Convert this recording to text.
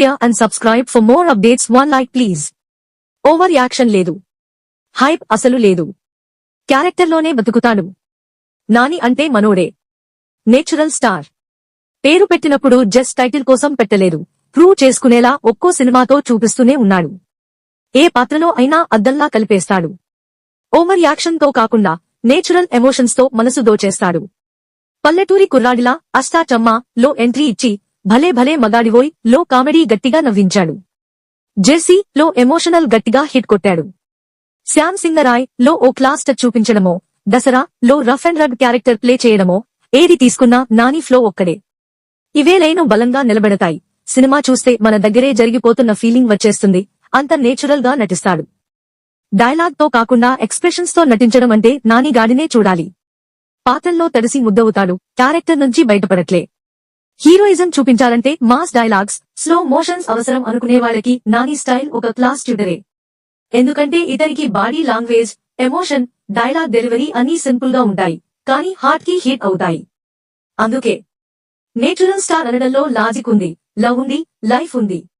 Share and subscribe for more updates one like please over action లేదు. Hype అసలు లేదు. క్యారెక్టర్లోనే బతుకుతాడు. నాని అంటే మనోడే. నేచురల్ స్టార్ పేరు పెట్టినప్పుడు జస్ట్ టైటిల్ కోసం పెట్టలేదు. ప్రూవ్ చేసుకునేలా ఒక్కో సినిమాతో చూపిస్తూనే ఉన్నాడు. ఏ పాత్రలో అయినా అద్దంలా కలిపేస్తాడు. ఓవర్ యాక్షన్తో కాకుండా నేచురల్ ఎమోషన్స్తో మనసు దోచేస్తాడు. పల్లెటూరి కుర్రాడిలా అష్టాచమ్మా లో ఎంట్రీ ఇచ్చి భలే భలే మగాడివోయ్లో కామెడీ గట్టిగా నవ్వించాడు. జెర్సీ లో ఎమోషనల్ గట్టిగా హిట్ కొట్టాడు. శ్యామ్ సింగరాయ్లో ఓ క్లాస్ టచ్ చూపించడమో దసరా లో rough and rug character play చేయడమో ఏది తీసుకున్నా నాని ఫ్లో ఒక్కడే. ఇవేలైను బలంగా నిలబెడతాయి. సినిమా చూస్తే మన దగ్గరే జరిగిపోతున్న ఫీలింగ్ వచ్చేస్తుంది. అంత నేచురల్గా నటిస్తాడు. డైలాగ్తో కాకుండా ఎక్స్ప్రెషన్స్తో నటించడం అంటే నాని గాడినే చూడాలి. పాత్రల్లో తడిసి ముద్దవుతాడు. క్యారెక్టర్ నుంచి బయటపడట్లే. హీరోయిజం చూపించాలంటే మాస్ డైలాగ్స్ స్లో మోషన్స్ అవసరం అనుకునే వాళ్ళకి నాని స్టైల్ ఒక క్లాస్ ట్యూటరే. ఎందుకంటే ఇతనికి body language emotion dialogue delivery అన్నీ సింపుల్గా ఉంటాయి కానీ హార్ట్కి హిట్ అవుతాయి. అందుకే నేచురల్ స్టార్ అనడంలో లాజిక్ ఉంది లవ్ ఉంది లైఫ్ ఉంది.